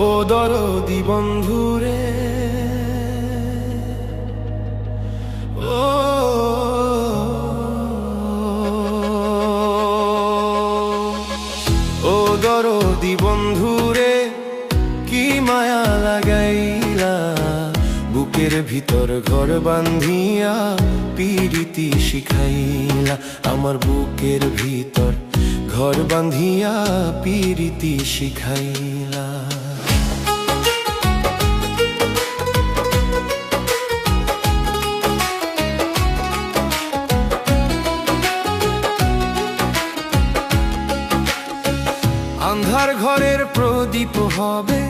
ও দরদি বন্ধুরে, ও ও দরদি বন্ধুরে, কি মায়া লাগাইলা? বুকের ভিতর ঘর বান্ধিয়া পিরিতি শিখাইলা। আমার বুকের ভিতর ঘর বান্ধিয়া পিরিতি শিখাইলা। আন্ধার ঘরের প্রদীপ হবে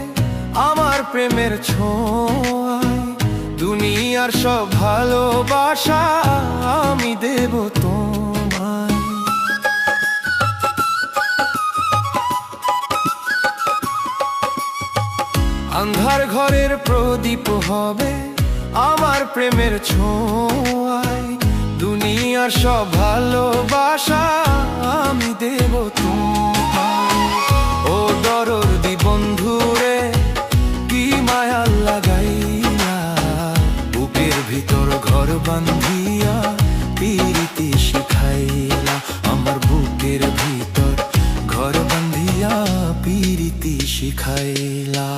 আমার প্রেমের ছোঁয়ায়। দুনিয়ার সব ভালোবাসা আমি দেব তোমায়। আন্ধার ঘরের প্রদীপ হবে আমার প্রেমের ছোঁয়ায়। দুনিয়ার সব ভালোবাসা বান্ধিয়া পিরিতি শিখাইলা আমার বুকের ভিতর ঘর বান্ধিয়া পিরিতি শিখাইলা।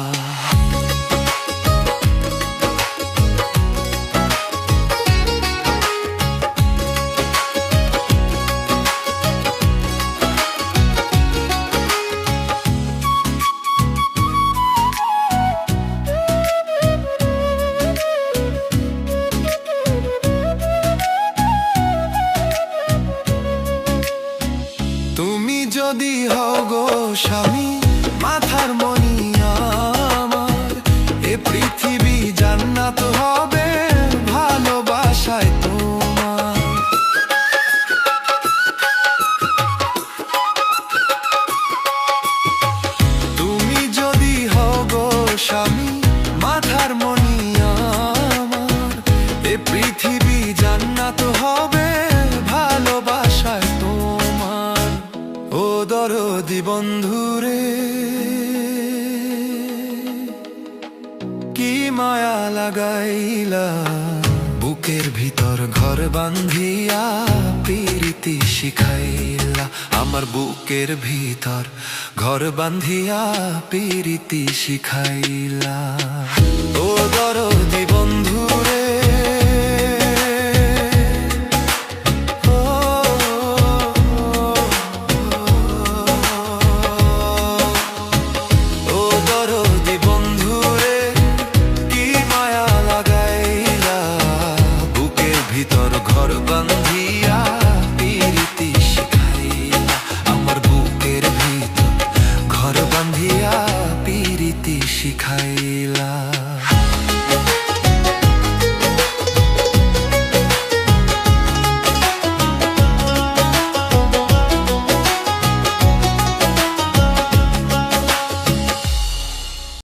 যদি হও গো স্বামী মাথার মনি দরদি বন্ধুরে, কি মায়া লাগাইলা? বুকের ভিতর ঘর বান্ধিয়া প্রীতি শিখাইলা। আমার বুকের ভিতর ঘর বান্ধিয়া প্রীতি শিখাইলা। Laila